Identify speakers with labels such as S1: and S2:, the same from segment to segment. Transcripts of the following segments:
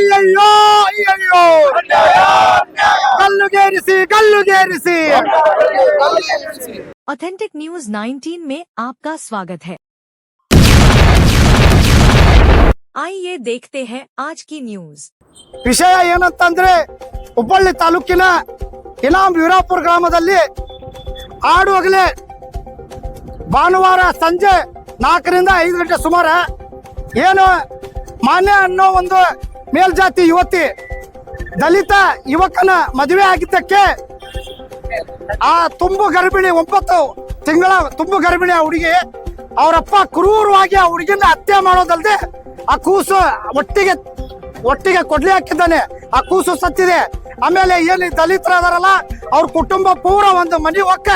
S1: ಅಯ್ಯಯ್ಯೋ ಅಯ್ಯಯ್ಯೋ ಗಲ್ಲುಗೇರಿಸಿ ಗಲ್ಲುಗೇರಿಸಿ
S2: authentic news 19 में आपका स्वागत है आइए देखते हैं आज की न्यूज
S1: ವಿಷಯ ಏನಂತಂದ್ರೆ ಹುಬ್ಬಳ್ಳಿ ತಾಲೂಕಿನ ಇನಾಮ್ ವೀರಾಪುರ ಗ್ರಾಮದಲ್ಲಿ ಆಡುವಾಗಲೇ ಭಾನುವಾರ ಸಂಜೆ ನಾಲ್ಕರಿಂದ ಐದು ಗಂಟೆ ಸುಮಾರ ಏನು ಮಾನ್ಯ ಅನ್ನೋ ಒಂದು ಮೇಲ್ಜಾತಿ ಯುವತಿ, ದಲಿತ ಯುವಕನ ಮದುವೆ ಆಗಿದ್ದಕ್ಕೆ ಆ ತುಂಬು ಗರ್ಭಿಣಿ ಒಂಬತ್ತು ತಿಂಗಳ ತುಂಬು ಗರ್ಭಿಣಿ ಆ ಹುಡುಗಿ, ಅವರಪ್ಪ ಕ್ರೂರವಾಗಿ ಆ ಹುಡುಗಿನ ಹತ್ಯೆ ಮಾಡೋದಲ್ದೆ ಆ ಕೂಸು ಒಟ್ಟಿಗೆ ಒಟ್ಟಿಗೆ ಕೊಡ್ಲಿ ಹಾಕಿದ್ದಾನೆ. ಆ ಕೂಸು ಸತ್ತಿದೆ. ಆಮೇಲೆ ಏನು ದಲಿತರ ಅದಾರಲ್ಲ, ಅವ್ರ ಕುಟುಂಬ ಪೂರ ಒಂದು ಮನೆ ಒಕ್ಕ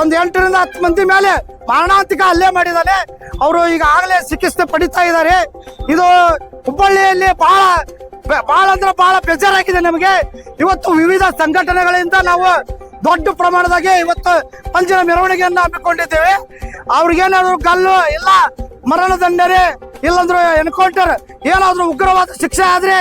S1: ಒಂದು ಎಂಟರಿಂದ ಹತ್ತು ಮಂದಿ ಮೇಲೆ ಮಾರಣಾಂತಿಕ ಹಲ್ಲೆ ಮಾಡಿದ್ದಾನೆ ಅವರು ಈಗ ಆಗಲೇ ಚಿಕಿತ್ಸೆ ಪಡಿತಾ ಇದ್ದಾರೆ ಇದು ಹುಬ್ಬಳ್ಳಿಯಲ್ಲಿ ಬಹಳ ಬಹಳ ಅಂದ್ರೆ ಬಹಳ ಬೇಜಾರಾಗಿದೆ ನಮಗೆ. ಇವತ್ತು ವಿವಿಧ ಸಂಘಟನೆಗಳಿಂದ ನಾವು ದೊಡ್ಡ ಪ್ರಮಾಣದಾಗೆ ಇವತ್ತು ಪಂಜಿನ ಮೆರವಣಿಗೆಯನ್ನ ಹಮ್ಮಿಕೊಂಡಿದ್ದೇವೆ. ಅವ್ರಿಗೇನಾದ್ರು ಗಲ್ಲು ಇಲ್ಲ ಮರಣದಂಡನೆ ಇಲ್ಲಂದ್ರೆ ಎನ್ಕೌಂಟರ್ ಏನಾದ್ರೂ ಉಗ್ರವಾದ ಶಿಕ್ಷೆ ಆದ್ರೆ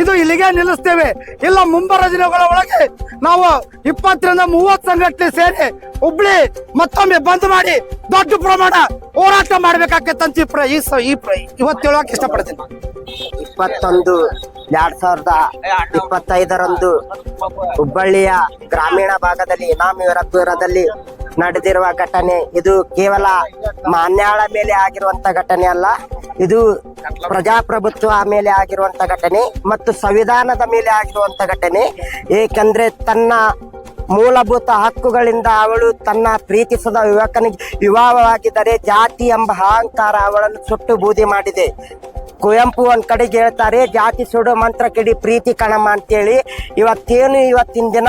S1: ಇದು ಇಲ್ಲಿಗೆ ನಿಲ್ಲಿಸ್ತೇವೆ. ಇಲ್ಲ ಮುಂಬರುವ ದಿನಗಳ ಒಳಗೆ ನಾವು ಇಪ್ಪತ್ತರಿಂದ ಮೂವತ್ತು ಸಂಘಟನೆ ಸೇರಿ ಹುಬ್ಳಿ ಮತ್ತೊಮ್ಮೆ ಬಂದ್ ಮಾಡಿ ದೊಡ್ಡ ಪ್ರಮಾಣ ಹೋರಾಟ ಮಾಡ್ಬೇಕಾಗತ್ತೆ ಅಂತ ಈ ಇವತ್ತು ಹೇಳೋಕೆ ಇಷ್ಟಪಡ್ತೀನಿ.
S3: ಇಪ್ಪತ್ತೊಂದು ಎರಡ್ ಸಾವಿರದ ಇಪ್ಪತ್ತೈದರಂದು ಹುಬ್ಬಳ್ಳಿಯ ಗ್ರಾಮೀಣ ಭಾಗದಲ್ಲಿ ಇನಾಮಿರಪುರದಲ್ಲಿ ನಡೆದಿರುವ ಘಟನೆ. ಇದು ಕೇವಲ ಮಾನ್ಯಾಳ ಮೇಲೆ ಆಗಿರುವಂತ ಘಟನೆ ಅಲ್ಲ. ಇದು ಪ್ರಜಾಪ್ರಭುತ್ವ ಮೇಲೆ ಆಗಿರುವಂತ ಘಟನೆ ಮತ್ತು ಸಂವಿಧಾನದ ಮೇಲೆ ಆಗಿರುವಂತ ಘಟನೆ. ಏಕೆಂದ್ರೆ ತನ್ನ ಮೂಲಭೂತ ಹಕ್ಕುಗಳಿಂದ ಅವಳು ತನ್ನ ಪ್ರೀತಿಸದ ಯುವಕನಿಗೆ ವಿವಾಹವಾಗಿದ್ದರೆ ಜಾತಿ ಎಂಬ ಅಹಂಕಾರ ಅವಳನ್ನು ಸುಟ್ಟು ಬೂದಿ ಮಾಡಿದೆ. ಕುವೆಂಪು ಒಂದ್ ಕಡೆಗೆ ಹೇಳ್ತಾರೆ, ಜಾತಿ ಸುಡು ಮಂತ್ರ ಕಿಡಿ ಪ್ರೀತಿ ಕಣಮ್ಮ ಅಂತೇಳಿ. ಇವತ್ತೇನು ಇವತ್ತಿನ ದಿನ?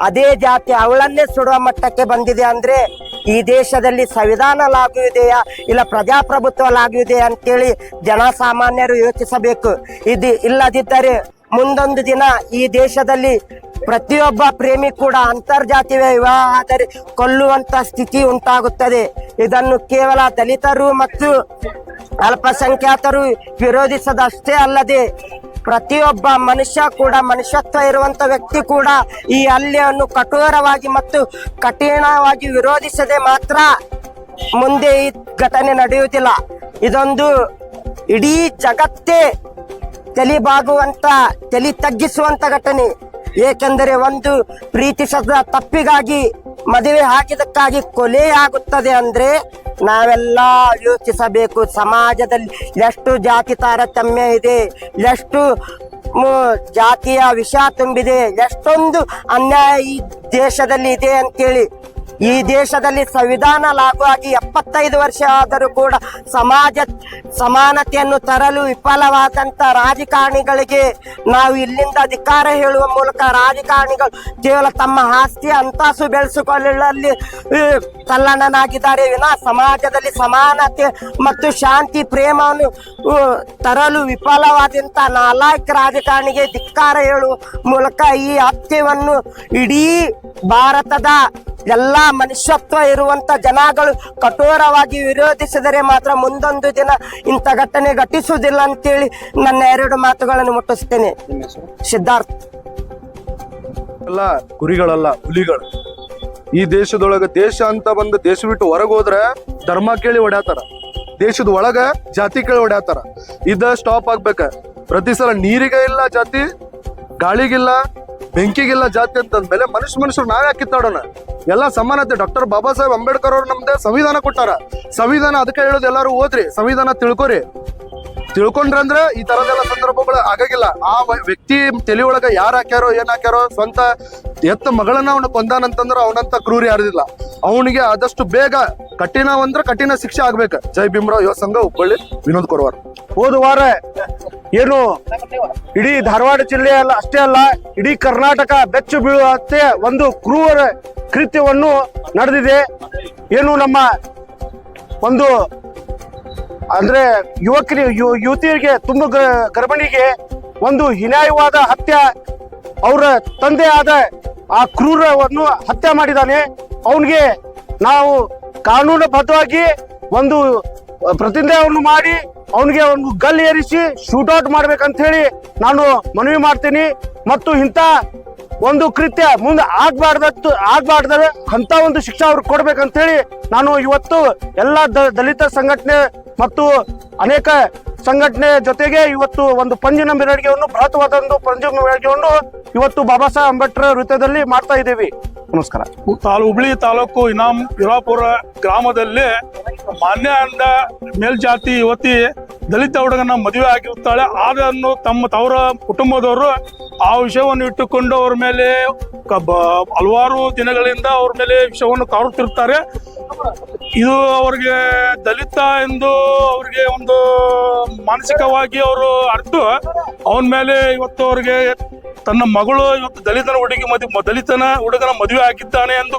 S3: ಅದೇ ಜಾತಿ ಅವಳನ್ನೇ ಸುಡುವ ಮಟ್ಟಕ್ಕೆ ಬಂದಿದೆ ಅಂದ್ರೆ, ಈ ದೇಶದಲ್ಲಿ ಸಂವಿಧಾನ ಲಾಗು ಇದೆಯಾ? ಇಲ್ಲ ಪ್ರಜಾಪ್ರಭುತ್ವ ಲಾಗು ಇದೆಯಾ ಅಂತೇಳಿ ಜನಸಾಮಾನ್ಯರು ಯೋಚಿಸಬೇಕು. ಇದು ಇಲ್ಲದಿದ್ದರೆ ಮುಂದೊಂದು ದಿನ ಈ ದೇಶದಲ್ಲಿ ಪ್ರತಿಯೊಬ್ಬ ಪ್ರೇಮಿ ಕೂಡ ಅಂತರ್ಜಾತಿ ವಿವಾಹ ಆದರೆ ಕೊಲ್ಲುವಂತ ಸ್ಥಿತಿ ಉಂಟಾಗುತ್ತದೆ. ಇದನ್ನು ಕೇವಲ ದಲಿತರು ಮತ್ತು ಅಲ್ಪಸಂಖ್ಯಾತರು ವಿರೋಧಿಸದಷ್ಟೇ ಅಲ್ಲದೆ ಪ್ರತಿಯೊಬ್ಬ ಮನುಷ್ಯ ಕೂಡ ಮನುಷ್ಯತ್ವ ಇರುವಂತ ವ್ಯಕ್ತಿ ಕೂಡ ಈ ಹಲ್ಲೆಯನ್ನು ಕಠೋರವಾಗಿ ಮತ್ತು ಕಠಿಣವಾಗಿ ವಿರೋಧಿಸದೆ ಮಾತ್ರ ಮುಂದೆ ಈ ಘಟನೆ ನಡೆಯುವುದಿಲ್ಲ. ಇದೊಂದು ಇಡೀ ಜಗತ್ತೇ ತಲಿಬಾಗುವಂತ, ತಲೆ ತಗ್ಗಿಸುವಂತ ಘಟನೆ. ಏಕೆಂದರೆ ಒಂದು ಪ್ರೀತಿಸದ ತಪ್ಪಿಗಾಗಿ ಮದುವೆ ಹಾಕಿದಕ್ಕಾಗಿ ಕೊಲೆ ಆಗುತ್ತದೆ ಅಂದ್ರೆ ನಾವೆಲ್ಲ ಯೋಚಿಸಬೇಕು. ಸಮಾಜದಲ್ಲಿ ಎಷ್ಟು ಜಾತಿ ತಾರತಮ್ಯ ಇದೆ, ಎಷ್ಟು ಜಾತಿಯ ವಿಷ ತುಂಬಿದೆ, ಎಷ್ಟೊಂದು ಅನ್ಯಾಯ ಈ ದೇಶದಲ್ಲಿ ಇದೆ ಅಂತೇಳಿ. ಈ ದೇಶದಲ್ಲಿ ಸಂವಿಧಾನ ಲಾಗು ಆಗಿ ಎಪ್ಪತ್ತೈದು ವರ್ಷ ಆದರೂ ಕೂಡ ಸಮಾಜ ಸಮಾನತೆಯನ್ನು ತರಲು ವಿಫಲವಾದಂತ ರಾಜಕಾರಣಿಗಳಿಗೆ ನಾವು ಇಲ್ಲಿಂದ ಅಧಿಕಾರ ಹೇಳುವ ಮೂಲಕ ರಾಜಕಾರಣಿಗಳು ಕೇವಲ ತಮ್ಮ ಆಸ್ತಿ ಅಂತಾಸು ಬೆಳೆಸಿಕೊಳ್ಳಲಿ ಆ, ತಲ್ಲಣನಾಗಿದ್ದಾರೆ ವಿನ ಸಮಾಜದಲ್ಲಿ ಸಮಾನತೆ ಮತ್ತು ಶಾಂತಿ ಪ್ರೇಮವನ್ನು ತರಲು ವಿಫಲವಾದಂತ ನಾಲ್ಕು ರಾಜಕಾರಣಿಗೆ ಧಿಕ್ಕಾರ ಹೇಳುವ ಮೂಲಕ ಈ ಹತ್ಯೆಯನ್ನು ಇಡೀ ಭಾರತದ ಎಲ್ಲಾ ಮನುಷ್ಯತ್ವ ಇರುವಂತ ಜನಗಳು ಕಠೋರವಾಗಿ ವಿರೋಧಿಸಿದರೆ ಮಾತ್ರ ಮುಂದೊಂದು ದಿನ ಇಂಥ ಘಟನೆ ಘಟಿಸುವುದಿಲ್ಲ ಅಂತೇಳಿ ನನ್ನ ಎರಡು ಮಾತುಗಳನ್ನು ಮುಟ್ಟಿಸ್ತೇನೆ. ಸಿದ್ಧಾರ್ಥ.
S4: ಎಲ್ಲ ಕುರಿಗಳಲ್ಲ, ಹುಲಿಗಳು. ಈ ದೇಶದೊಳಗ ದೇಶ ಅಂತ ಬಂದು ದೇಶ ಬಿಟ್ಟು ಹೊರಗೋದ್ರೆ ಧರ್ಮ ಕೇಳಿ ಹೊಡ್ಯಾತಾರ. ದೇಶದ ಒಳಗ ಜಾತಿ ಕೇಳಿ ಹೊಡ್ಯಾತಾರ. ಇದ ಸ್ಟಾಪ್ ಆಗ್ಬೇಕ. ಪ್ರತಿ ಸಲ ನೀರಿಗೆ ಇಲ್ಲ ಜಾತಿ, ಗಾಳಿಗಿಲ್ಲ ಬೆಂಕಿಗಿಲ್ಲ ಜಾತಿ ಅಂತಂದ್ಮೇಲೆ ಮನುಷ್ಯ ಮನುಷ್ಯರು ಯಾಕೆ ಕಿತ್ತಾಡೋಣ? ಎಲ್ಲ ಸಮಾನತೆ. ಡಾಕ್ಟರ್ ಬಾಬಾ ಸಾಹೇಬ್ ಅಂಬೇಡ್ಕರ್ ಅವ್ರು ನಮ್ದೇ ಸಂವಿಧಾನ ಕೊಟ್ಟಾರ. ಸಂವಿಧಾನ ಅದಕ್ಕೆ ಹೇಳೋದು ಎಲ್ಲರೂ ಓದ್ರಿ, ಸಂವಿಧಾನ ತಿಳ್ಕೊರಿ. ತಿಳ್ಕೊಂಡ್ರಂದ್ರ ಈ ತರದೆಲ್ಲ ಸಂದರ್ಭಗಳು ಆಗಾಗಿಲ್ಲ ಆ ವ್ಯಕ್ತಿ ತಲೆ ಒಳಗ ಯಾರು ಹಾಕ್ಯಾರೋ, ಏನ್ ಹಾಕ್ಯಾರೋ, ಸ್ವಂತ ಎತ್ತ ಮಗಳನ್ನ ಅವನು ಕೊಂದಾನಂತಂದ್ರ ಅವನಂತ ಕ್ರೂರಿ ಯಾರಿದಿಲ್ಲ. ಅವನಿಗೆ ಆದಷ್ಟು ಬೇಗ ಕಠಿಣ ಅಂದ್ರೆ ಕಠಿಣ ಶಿಕ್ಷೆ ಆಗ್ಬೇಕು. ಜೈ ಭೀಮರಾವ್, ಯುವ ಸಂಘ ಹುಬ್ಬಳ್ಳಿ, ವಿನೋದ್ ಕೊರವಾರ್.
S5: ಹೋದ ವಾರ ಏನು? ಇಡೀ ಧಾರವಾಡ ಜಿಲ್ಲೆ ಅಲ್ಲ, ಅಷ್ಟೇ ಅಲ್ಲ, ಇಡೀ ಕರ್ನಾಟಕ ಬೆಚ್ಚು ಬೀಳುವಂತೆ ಒಂದು ಕ್ರೂರ ಕೃತ್ಯವನ್ನು ನಡೆದಿದೆ. ಏನು ನಮ್ಮ ಒಂದು ಅಂದ್ರೆ ಯುವಕರಿ ಯುವತಿಯರಿಗೆ ತುಂಬ ಗರ್ಭಿಣಿಗೆ ಒಂದು ಹೀನಾಯವಾದ ಹತ್ಯೆ ಅವರ ತಂದೆ ಆದ ಆ ಕ್ರೂರವನ್ನು ಹತ್ಯೆ ಮಾಡಿದ್ದಾನೆ. ಅವನಿಗೆ ನಾವು ಕಾನೂನುಬದ್ಧವಾಗಿ ಒಂದು ಪ್ರತಿನಿಧಿಯನ್ನು ಮಾಡಿ ಅವನಿಗೆ ಒಂದು ಗಲ್ ಏರಿಸಿ ಶೂಟೌಟ್ ಮಾಡ್ಬೇಕಂತ ಹೇಳಿ ನಾನು ಮನವಿ ಮಾಡ್ತೀನಿ. ಮತ್ತು ಇಂಥ ಒಂದು ಕೃತ್ಯ ಮುಂದೆ ಆಗ್ಬಾರ್ದತ್ತು ಆಗ್ಬಾರ್ದ ಅಂತ ಒಂದು ಶಿಕ್ಷೆ ಅವ್ರಿಗೆ ಕೊಡ್ಬೇಕಂತ ಹೇಳಿ ನಾನು ಇವತ್ತು ಎಲ್ಲ ದಲಿತ ಸಂಘಟನೆ ಮತ್ತು ಅನೇಕ ಸಂಘಟನೆ ಜೊತೆಗೆ ಇವತ್ತು ಒಂದು ಪಂಜಿನ ಮೆರವಣಿಗೆಯನ್ನು, ಬೃಹತ್ವಾದ ಒಂದು ಪಂಜಿನ ಮೆರವಣಿಗೆಯನ್ನು ಇವತ್ತು ಬಾಬಾ ಸಾಹೇಬ್ ಅಂಬೇಡ್ಕರ್ ವೃತ್ತದಲ್ಲಿ ಮಾಡ್ತಾ ಇದ್ದೀವಿ. ನಮಸ್ಕಾರ.
S6: ತಾಲೂ ಹುಬ್ಳಿ ತಾಲೂಕು ಇನಾಮ್ ಇರಾಪುರ ಗ್ರಾಮದಲ್ಲಿ ಮಾನ್ಯ ಮೇಲ್ಜಾತಿ ಯುವತಿ ದಲಿತ ಹುಡುಗನ ಮದುವೆ ಆಗಿರುತ್ತಾಳೆ. ಅದನ್ನು ತಮ್ಮ ತವರ ಕುಟುಂಬದವರು ಆ ವಿಷಯವನ್ನು ಇಟ್ಟುಕೊಂಡು ಅವ್ರ ಮೇಲೆ ಹಲವಾರು ದಿನಗಳಿಂದ ಅವ್ರ ಮೇಲೆ ವಿಷಯವನ್ನು ಕಾರುತ್ತಿರ್ತಾರೆ ಇದು ಅವರಿಗೆ ದಲಿತ ಎಂದು ಅವರಿಗೆ ಒಂದು ಮಾನಸಿಕವಾಗಿ ಅವರು ಅರ್ಥ ಅವನ ಮೇಲೆ ಇವತ್ತು ಅವರಿಗೆ ತನ್ನ ಮಗಳು ಇವತ್ತು ದಲಿತನ ಹುಡುಗಿ ಮದುವೆ ದಲಿತನ ಹುಡುಗನ ಮದುವೆ ಆಗಿದ್ದಾನೆ ಎಂದು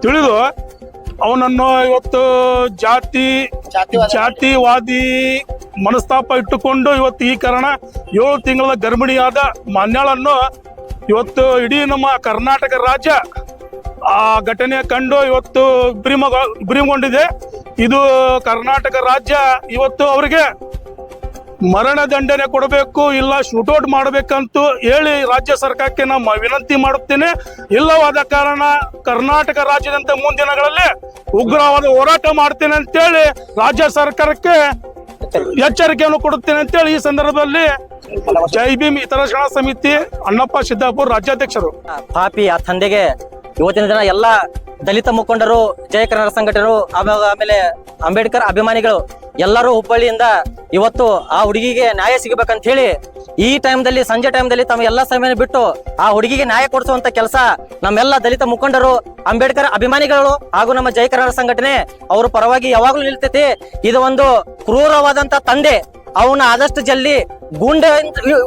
S6: ತಿಳಿದು ಅವನನ್ನು ಇವತ್ತು ಜಾತಿ ಜಾತಿವಾದಿ. ಮನಸ್ತಾಪ ಇಟ್ಟುಕೊಂಡು ಇವತ್ತು ಈ ಕಾರಣ ಏಳು ತಿಂಗಳ ಗರ್ಭಿಣಿಯಾದ ಮಾನ್ಯಾಳನ್ನು ಇವತ್ತು ಇಡೀ ನಮ್ಮ ಕರ್ನಾಟಕ ರಾಜ್ಯ ಆ ಘಟನೆ ಕಂಡು ಇವತ್ತು ಭ್ರೀಮಗ ಭ್ರೀಮಗೊಂಡಿದೆ. ಇದು ಕರ್ನಾಟಕ ರಾಜ್ಯ ಇವತ್ತು ಅವರಿಗೆ ಮರಣ ದಂಡನೆ ಕೊಡಬೇಕು, ಇಲ್ಲ ಶೂಟೌಟ್ ಮಾಡಬೇಕಂತೂ ಹೇಳಿ ರಾಜ್ಯ ಸರ್ಕಾರಕ್ಕೆ ನಾನು ವಿನಂತಿ ಮಾಡುತ್ತೇನೆ. ಇಲ್ಲವಾದ ಕಾರಣ ಕರ್ನಾಟಕ ರಾಜ್ಯದಂತೆ ಮುಂದಿನಗಳಲ್ಲಿ ಉಗ್ರವಾದ ಹೋರಾಟ ಮಾಡ್ತೇನೆ ಅಂತೇಳಿ ರಾಜ್ಯ ಸರ್ಕಾರಕ್ಕೆ ಎಚ್ಚರಿಕೆಯನ್ನು ಕೊಡುತ್ತೇನೆ ಅಂತೇಳಿ ಈ ಸಂದರ್ಭದಲ್ಲಿ ಜೈ ಭೀಮ್ ಹಿತರಕ್ಷಣಾ ಸಮಿತಿ ಅಣ್ಣಪ್ಪ ಸಿದ್ದಾಪುರ್ ರಾಜ್ಯಾಧ್ಯಕ್ಷರು.
S7: ಪಾಪಿ, ಆ ತಂದೆಗೆ ಇವತ್ತಿನ ದಿನ ಎಲ್ಲ ದಲಿತ ಮುಖಂಡರು, ಜಯ ಕನ್ನಡ ಆಮೇಲೆ ಆಮೇಲೆ ಅಂಬೇಡ್ಕರ್ ಅಭಿಮಾನಿಗಳು ಎಲ್ಲರೂ ಹುಬ್ಬಳ್ಳಿಯಿಂದ ಇವತ್ತು ಆ ಹುಡುಗಿಗೆ ನ್ಯಾಯ ಸಿಗಬೇಕಂತ ಹೇಳಿ ಈ ಟೈಮ್ದಲ್ಲಿ, ಸಂಜೆ ಟೈಮ್ದಲ್ಲಿ ತಮ್ಮ ಎಲ್ಲ ಸಮಯ ಬಿಟ್ಟು ಆ ಹುಡುಗಿಗೆ ನ್ಯಾಯ ಕೊಡಿಸುವಂತ ಕೆಲಸ ನಮ್ಮೆಲ್ಲ ದಲಿತ ಮುಖಂಡರು, ಅಂಬೇಡ್ಕರ್ ಅಭಿಮಾನಿಗಳು ಹಾಗೂ ನಮ್ಮ ಜಯ ಕನ್ನಡ ಸಂಘಟನೆ ಅವರು ಪರವಾಗಿ ಯಾವಾಗ್ಲೂ ನಿಲ್ತೈತಿ. ಇದು ಒಂದು ಕ್ರೂರವಾದಂತ ತಂದೆ ಅವನ ಆದಷ್ಟು ಜಲ್ದಿ ಗುಂಡ,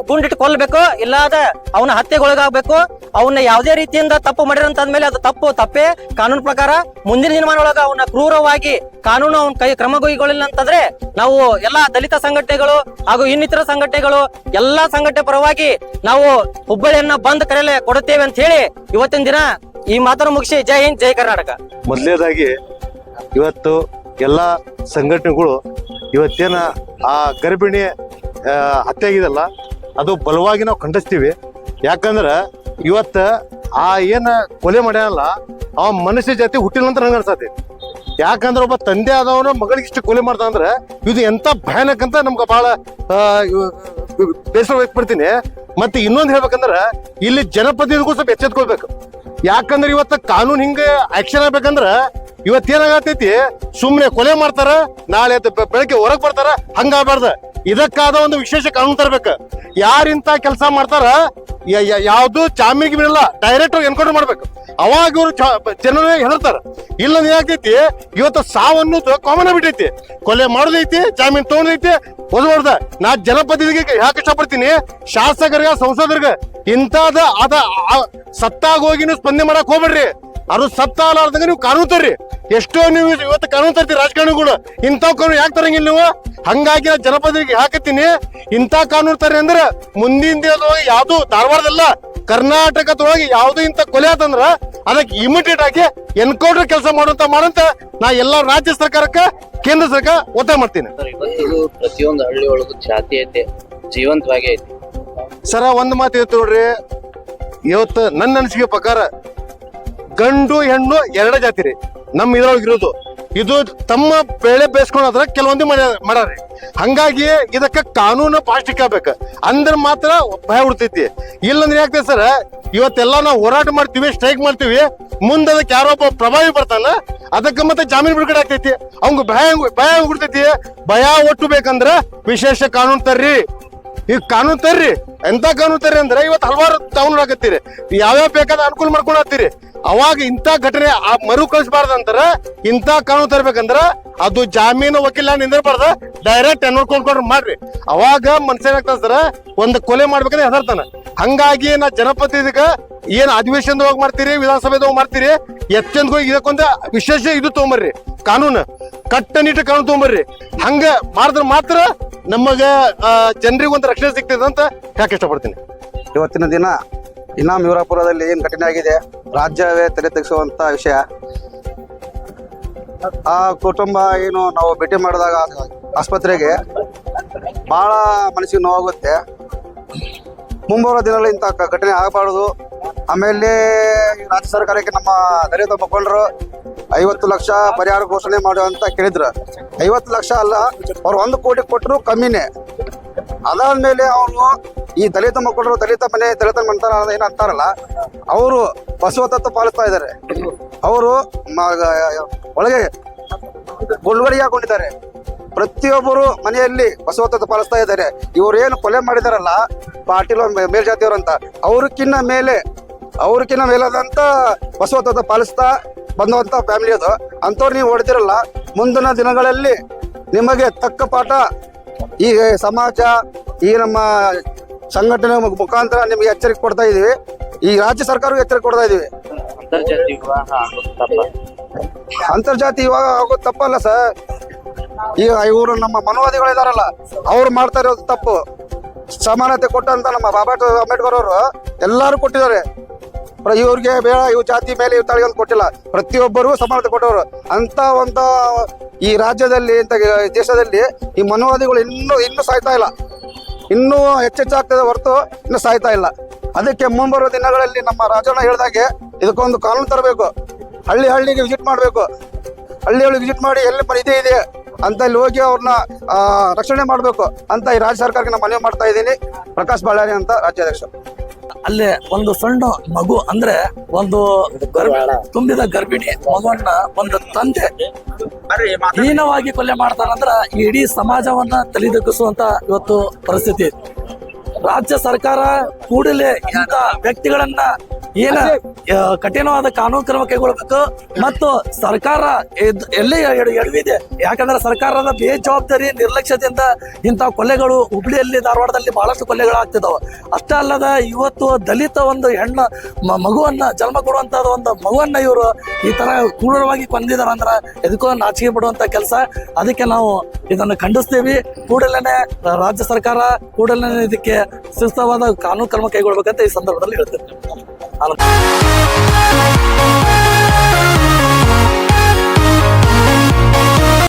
S7: ಗುಂಡಿಟ್ಟು ಕೊಲ್ಲಬೇಕು ಇಲ್ಲಾದ ಅವನ ಹತ್ಯೆಗೊಳಗಾಗಬೇಕು. ಅವನ್ನ ಯಾವುದೇ ರೀತಿಯಿಂದ ತಪ್ಪು ಮಾಡಿರಂತ ಅದು ತಪ್ಪು, ತಪ್ಪೇ ಕಾನೂನು ಪ್ರಕಾರ ಮುಂದಿನ ದಿನಮಾನೊಳಗ ಅವನ್ನ ಕ್ರೂರವಾಗಿ ಕಾನೂನು ಅವನ ಕೈ ಕ್ರಮ ಕೈಗೊಳ್ಳಿಲ್ಲ ಅಂತಂದ್ರೆ ನಾವು ಎಲ್ಲಾ ದಲಿತ ಸಂಘಟನೆಗಳು ಹಾಗೂ ಇನ್ನಿತರ ಸಂಘಟನೆಗಳು ಎಲ್ಲಾ ಸಂಘಟನೆ ಪರವಾಗಿ ನಾವು ಹುಬ್ಬಳ್ಳಿಯನ್ನ ಬಂದ್ ಕರೆಯಲೇ ಕೊಡುತ್ತೇವೆ ಅಂತ ಹೇಳಿ ಇವತ್ತಿನ ದಿನ ಈ ಮಾತನ್ನು ಮುಗಿಸಿ ಜೈ ಹಿಂದ್, ಜೈ ಕರ್ನಾಟಕ.
S8: ಮೊದಲನೇದಾಗಿ ಇವತ್ತು ಎಲ್ಲ ಸಂಘಟನೆಗಳು ಇವತ್ತೇನ ಆ ಗರ್ಭಿಣಿ ಹತ್ಯೆ ಆಗಿದಲ್ಲ ಅದು ಬಲವಾಗಿ ನಾವು ಖಂಡಿಸ್ತೀವಿ. ಯಾಕಂದ್ರೆ ಇವತ್ತ ಆ ಏನ ಕೊಲೆ ಮಾಡ್ಯಾನಲ್ಲ ಅವ ಮನುಷ್ಯ ಜಾತಿ ಹುಟ್ಟಿಲ್ಲ ಅಂತ ನಂಗೆ ಅನ್ಸತ್ತೆ. ಯಾಕಂದ್ರೆ ಒಬ್ಬ ತಂದೆ ಆದವನ ಮಗಳಿಗೆ ಇಷ್ಟು ಕೊಲೆ ಮಾಡ್ದ ಅಂದ್ರೆ ಇದು ಎಂತ ಭಯಾನಕ ಅಂತ ನಮ್ಗೆ ಬಹಳ ಬೇಸರ ವ್ಯಕ್ತಪಡ್ತೀನಿ ಮತ್ತೆ ಇನ್ನೊಂದು ಹೇಳ್ಬೇಕಂದ್ರೆ, ಇಲ್ಲಿ ಜನಪ್ರತಿನಿಧಿಗೂ ಸ್ವಲ್ಪ ಎಚ್ಚೆತ್ಕೊಳ್ಬೇಕು ಯಾಕಂದ್ರೆ ಇವತ್ತ ಕಾನೂನು ಹಿಂಗೆ ಆಕ್ಷನ್ ಆಗ್ಬೇಕಂದ್ರ ಇವತ್ತು ಏನಾಗತೈತಿ ಸುಮ್ಮನೆ ಕೊಲೆ ಮಾಡ್ತಾರ, ನಾಳೆ ಬೆಳಗ್ಗೆ ಹೊರಗ್ ಬರ್ತಾರ ಹಂಗಾಗಬಾರ್ದ ಇದಕ್ಕಾದ ಒಂದು ವಿಶೇಷ ಕಾನೂನು ತರ್ಬೇಕು. ಯಾರಿಂತ ಕೆಲಸ ಮಾಡ್ತಾರ ಯಾವ್ದು ಜಾಮೀನಿಗೆ ಬಿಡಲ್ಲ ಡೈರೆಕ್ಟ್ ಎನ್ಕೌಂಟರ್ ಮಾಡ್ಬೇಕು. ಅವಾಗ ಇವರು ಜನರು ಹೆದರ್ತಾರ. ಇಲ್ಲ ಏನಾಗ್ತೈತಿ, ಇವತ್ತು ಸಾವನ್ನು ಕಾಮನ್ ಬಿಟ್ಟೈತಿ ಕೊಲೆ ಮಾಡೋದೈತಿ, ಜಾಮೀನು ತಗೊಂಡೈತಿ ಓದ್ಬಾರ್ದ ನಾ ಜನಪ್ರತಿನಿಧಿಗೆ ಯಾಕೆ ಇಷ್ಟಪಡ್ತೀನಿ? ಶಾಸಕರಿಗೆ, ಸಂಸದರಿಗೆ ಇಂಥದ ಅದ ಸತ್ತಾಗ ಹೋಗಿ ಸ್ಪಂದನೆ ಮಾಡಕ್ ಹೋಗ್ಬೇಡ್ರಿ. ಅದು ಸತ್ತ ಅಲಾರ್ದಂಗ ನೀವು ಕಾನೂನು ತರ್ರಿ. ಎಷ್ಟೋ ನೀವು ಇವತ್ತು ಕಾನೂನು ತರ್ತೀರಿ ರಾಜಕಾರಣಿಗಳು. ಇಂಥ ಕಾನೂನು ಯಾಕೆ ತರಂಗಿಲ್ಲ ನೀವು? ಹಂಗಾಗಿ ನಾ ಜನಪದರಿಗೆ ಹಾಕತ್ತೀನಿ ಇಂಥ ಕಾನೂನು ತರ್ರಿ ಅಂದ್ರೆ ಮುಂದಿನ ದಿನದೊಳಗೆ ಯಾವ್ದು ಧಾರವಾಡದಲ್ಲ ಕರ್ನಾಟಕದೊಳಗೆ ಯಾವುದು ಇಂಥ ಕೊಲೆ ಆತಂದ್ರ ಅದಕ್ಕೆ ಇಮಿಡಿಯೇಟ್ ಆಗಿ ಎನ್ಕೌಂಟರ್ ಕೆಲಸ ಮಾಡುವಂತ ಮಾಡಂತ ನಾ ಎಲ್ಲಾ ರಾಜ್ಯ ಸರ್ಕಾರಕ್ಕೆ ಕೇಂದ್ರ ಸರ್ಕಾರ ಒತ್ತಾಯ ಮಾಡ್ತೀನಿ.
S9: ಪ್ರತಿಯೊಂದು ಹಳ್ಳಿ ಒಳಗೂ ಜಾತಿ ಐತೆ ಜೀವಂತವಾಗಿ ಐತೆ.
S8: ಸರ ಒಂದ್ ಮಾತು ಹೇಳ್ತೀವಿ ನೋಡ್ರಿ. ಇವತ್ತು ನನ್ನ ಅನಿಸಿಕೆ ಪ್ರಕಾರ ಗಂಡು ಹೆಣ್ಣು ಎರಡ ಜಾತಿ ರೀ. ನಮ್ಮ ಇದ್ರೊಳಗೆ ಇರೋದು. ಇದು ತಮ್ಮ ಬೆಳೆ ಬೇಯಿಸ್ಕೊಳೋದ್ರ ಕೆಲವೊಂದು ಮಾಡ್ಯಾರಿ ಹಂಗಾಗಿ ಇದಕ್ಕೆ ಕಾನೂನು ಪಾಸ್ಟಿಕ್ ಆಗ್ಬೇಕು. ಅಂದ್ರೆ ಮಾತ್ರ ಭಯ ಉಡ್ತೈತಿ ಇಲ್ಲಂದ್ರೆ ಯಾಕ್ತೈತಿ ಸರ್, ಇವತ್ತೆಲ್ಲ ನಾವು ಹೋರಾಟ ಮಾಡ್ತೀವಿ ಸ್ಟ್ರೈಕ್ ಮಾಡ್ತೀವಿ. ಮುಂದೆ ಅದಕ್ಕೆ ಯಾರೊಬ್ಬ ಪ್ರಭಾವಿ ಬರ್ತಾನ, ಅದಕ್ಕೆ ಮತ್ತೆ ಜಾಮೀನು ಬಿಡುಗಡೆ ಆಗ್ತೈತಿ. ಅವಂಗ ಭಯ ಭಯ ಬಿಡ್ತೈತಿ ಭಯ ಒಟ್ಟು ಬೇಕಂದ್ರ ವಿಶೇಷ ಕಾನೂನು ತರ್ರಿ. ಈಗ ಕಾನೂನು ತರ್ರಿ. ಎಂತ ಕಾನೂನು ತರ್ರಿ ಅಂದ್ರೆ ಇವತ್ತು ಹಲವಾರು ಟೌನ್ ಆಗತ್ತೀರಿ ಯಾವ್ಯಾವ ಬೇಕಾದ ಅನುಕೂಲ ಮಾಡ್ಕೊಂಡಿರಿ ಅವಾಗ ಇಂಥ ಘಟನೆ ಆ ಮರು ಕಳಿಸಬಾರ್ದಂತಾರ ಇಂಥ ಕಾನೂನು ತರ್ಬೇಕಂದ್ರ ಅದು ಜಾಮೀನು ವಕೀಲ ನಿಂದಿರ್ಬಾರ್ದ. ಡೈರೆಕ್ಟ್ ನೋಡ್ಕೊಂಡ್ಕೊಂಡ್ರೆ ಮಾಡ್ರಿ. ಅವಾಗ ಮನುಷ್ಯ ಏನಾಗ್ತದ ಸರ, ಒಂದು ಕೊಲೆ ಮಾಡ್ಬೇಕಂದ್ರೆ ಹೆದರ್ತಾನ. ಹಂಗಾಗಿ ನಾ ಜನಪ್ರತಿನಿಧಿಗ ಏನ್ ಅಧಿವೇಶನದೊಳಗೆ ಮಾಡ್ತೀರಿ ವಿಧಾನಸಭೆದಾಗ ಮಾಡ್ತೀರಿ ಹೋಗಿ ಇದಕ್ಕೊಂದ ವಿಶೇಷ ಇದು ತಗೊಂಬರ್ರಿ. ಕಾನೂನು, ಕಟ್ಟನಿಟ್ಟು ಕಾನೂನು ತಗೊಂಬರ್ರಿ. ಹಂಗ ಮಾಡಿದ್ರೆ ಮಾತ್ರ ನಮಗ ಜನರಿಗೆ ಒಂದು ರಕ್ಷಣೆ ಸಿಗ್ತದೆ ಅಂತ ಯಾಕೆ ಇಷ್ಟಪಡ್ತೀನಿ?
S10: ಇವತ್ತಿನ ದಿನ ಇನಾಮ್ ಯುವರಾಪುರದಲ್ಲಿ ಏನು ಘಟನೆ ಆಗಿದೆ, ರಾಜ್ಯವೇ ತಲೆ ತೆಗೆಸುವಂತ ವಿಷಯ. ಆ ಕುಟುಂಬ ಏನು ನಾವು ಭೇಟಿ ಮಾಡಿದಾಗ ಆಸ್ಪತ್ರೆಗೆ ಭಾಳ ಮನಸ್ಸಿಗೆ ನೋವಾಗುತ್ತೆ. ಮುಂಬರುವ ದಿನಗಳಲ್ಲಿ ಇಂಥ ಘಟನೆ ಆಗಬಾರ್ದು. ಆಮೇಲೆ ರಾಜ್ಯ ಸರ್ಕಾರಕ್ಕೆ ನಮ್ಮ ದಲಿತ ಮುಖಂಡರು ಐವತ್ತು ಲಕ್ಷ ಪರಿಹಾರ ಘೋಷಣೆ ಮಾಡು ಅಂತ ಕೇಳಿದ್ರು. ಐವತ್ತು ಲಕ್ಷ ಅಲ್ಲ, ಅವ್ರು ಒಂದು ಕೋಟಿ ಕೊಟ್ಟರು ಕಮ್ಮಿನೇ. ಅದಾದ್ಮೇಲೆ ಅವರು ಈ ದಲಿತ ಮಕ್ಕಳು ದಲಿತ ಮನೆ, ದಲಿತ ಮಂತ್ರ ಏನು ಅಂತಾರಲ್ಲ, ಅವರು ಬಸವ ತತ್ವ ಪಾಲಿಸ್ತಾ ಇದ್ದಾರೆ. ಅವರು ಒಳಗೆ ಗುಳ್ಗಡಿ ಹಾಕೊಂಡಿದ್ದಾರೆ. ಪ್ರತಿಯೊಬ್ಬರು ಮನೆಯಲ್ಲಿ ಬಸವತ್ವ ಪಾಲಿಸ್ತಾ ಇದ್ದಾರೆ. ಇವರೇನು ಏನು ಕೊಲೆ ಮಾಡಿದಾರಲ್ಲ ಪಾಟೀಲ್ ಮೇಲ್ಜಾತಿಯವರು ಅಂತ ಅವ್ರಕ್ಕಿನ್ನ ಮೇಲೆ ಅವ್ರಕ್ಕಿನ್ನ ಮೇಲಾದಂತ ಬಸವತ್ವ ಪಾಲಿಸ್ತಾ ಬಂದಂತ ಫ್ಯಾಮಿಲಿ ಅದು. ಅಂಥವ್ರು ನೀವು ಹೊಡೆದಿರಲ್ಲ ಮುಂದಿನ ದಿನಗಳಲ್ಲಿ ನಿಮಗೆ ತಕ್ಕ ಪಾಠ ಈ ಸಮಾಜ ಈ ನಮ್ಮ ಸಂಘಟನೆ ಮುಖಾಂತರ ನಿಮಗೆ ಎಚ್ಚರಿಕೆ ಕೊಡ್ತಾ ಇದೀವಿ. ಈ ರಾಜ್ಯ ಸರ್ಕಾರವು ಎಚ್ಚರಿಕೆ ಕೊಡ್ತಾ ಇದೀವಿ.
S9: ಅಂತರ್ಜಾತಿ ವಿವಾಹ ಆಗೋದು ತಪ್ಪ?
S10: ಅಂತರ್ಜಾತಿ ಇವಾಗ ಆಗೋದು ತಪ್ಪಲ್ಲ ಸರ್. ಈಗ ಇವರು ನಮ್ಮ ಮನುವಾದಿಗಳಿದಾರಲ್ಲ, ಅವ್ರು ಮಾಡ್ತಾ ಇರೋದು ತಪ್ಪು. ಸಮಾನತೆ ಕೊಟ್ಟಂತ ನಮ್ಮ ಬಾಬಾ ಅಂಬೇಡ್ಕರ್ ಅವರು ಎಲ್ಲರೂ ಕೊಟ್ಟಿದ್ದಾರೆ. ಇವ್ರಿಗೆ ಬೇಡ ಇವ್ ಜಾತಿ ಮೇಲೆ ಇವ್ ತಳಿಗೆ ಕೊಟ್ಟಿಲ್ಲ. ಪ್ರತಿಯೊಬ್ಬರು ಸಮಾನತೆ ಕೊಟ್ಟವರು. ಅಂತ ಒಂದು ಈ ರಾಜ್ಯದಲ್ಲಿ, ಇಂಥ ದೇಶದಲ್ಲಿ ಈ ಮನುವಾದಿಗಳು ಇನ್ನೂ ಇನ್ನೂ ಸಾಯ್ತಾ ಇಲ್ಲ. ಇನ್ನೂ ಹೆಚ್ಚೆಚ್ಚಾಗ್ತದೆ ಹೊರತು ಇನ್ನೂ ಸಾಯ್ತಾ ಇಲ್ಲ. ಅದಕ್ಕೆ ಮುಂಬರುವ ದಿನಗಳಲ್ಲಿ ನಮ್ಮ ರಾಜಣ್ಣ ಹೇಳಿದಾಗೆ ಇದಕ್ಕೊಂದು ಕಾನೂನು ತರಬೇಕು. ಹಳ್ಳಿ ಹಳ್ಳಿಗೆ ವಿಸಿಟ್ ಮಾಡಬೇಕು. ಹಳ್ಳಿ ವಿಸಿಟ್ ಮಾಡಿ ಎಲ್ಲಿ ಇದೆ ಇದೆ. ಅಂತ ಇಲ್ಲಿ ಹೋಗಿ ಅವ್ರನ್ನ ರಕ್ಷಣೆ ಮಾಡಬೇಕು ಅಂತ ಈ ರಾಜ್ಯ ಸರ್ಕಾರಕ್ಕೆ ನಾನು ಮನವಿ ಮಾಡ್ತಾ ಇದ್ದೀನಿ ಪ್ರಕಾಶ್ ಬಳ್ಳಾರಿ ಅಂತ ರಾಜ್ಯಾಧ್ಯಕ್ಷ
S11: ಅಲ್ಲಿ ಒಂದು ಸಣ್ಣ ಮಗು ಅಂದ್ರೆ ಒಂದು ತುಂಬಿದ ಗರ್ಭಿಣಿ ಮಗುವನ್ನ ಒಂದು ತಂದೆ ಹೀನವಾಗಿ ಕೊಲೆ ಮಾಡ್ತಾರಂದ್ರ ಇಡೀ ಸಮಾಜವನ್ನ ತಲೆದಕ್ಕಿಸುವಂತ ಇವತ್ತು ಪರಿಸ್ಥಿತಿ. ರಾಜ್ಯ ಸರ್ಕಾರ ಕೂಡಲೇ ಇಂಥ ವ್ಯಕ್ತಿಗಳನ್ನ ಏನ ಕಠಿಣವಾದ ಕಾನೂನು ಕ್ರಮ ಕೈಗೊಳ್ಳಬೇಕು ಮತ್ತು ಸರ್ಕಾರ ಎಲ್ಲೇ ಎಲ್ಲಿ ಎಡ- ಎಡವಿದೆ? ಯಾಕಂದ್ರೆ ಸರ್ಕಾರದ ಬೇಜವಾಬ್ದಾರಿ ನಿರ್ಲಕ್ಷ್ಯದಿಂದ ಇಂಥ ಕೊಲೆಗಳು ಹುಬ್ಳಿಯಲ್ಲಿ ಧಾರವಾಡದಲ್ಲಿ ಬಹಳಷ್ಟು ಕೊಲೆಗಳಾಗ್ತಿದಾವೆ ಅಷ್ಟೇ ಅಲ್ಲದ ಇವತ್ತು ದಲಿತ ಒಂದು ಹೆಣ್ಣು ಮಗುವನ್ನ ಜನ್ಮ ಕೊಡುವಂತ ಒಂದು ಮಗುವನ್ನ ಇವರು ಈ ತರ ಕ್ರೂರವಾಗಿ ಕೊಂದಿದಾರ ಅಂದ್ರೆ ಎದಕ್ಕೋ ನಾಚಿಕೆ ಬಿಡುವಂತ ಕೆಲಸ. ಅದಕ್ಕೆ ನಾವು ಇದನ್ನು ಖಂಡಿಸ್ತೀವಿ. ಕೂಡಲೇ ರಾಜ್ಯ ಸರ್ಕಾರ ಕೂಡಲೇ ಇದಕ್ಕೆ ಸೂಕ್ತವಾದ ಕಾನೂನು ಕ್ರಮ ಕೈಗೊಳ್ಳಬೇಕಂತ ಈ ಸಂದರ್ಭದಲ್ಲಿ ಹೇಳ್ತೇನೆ.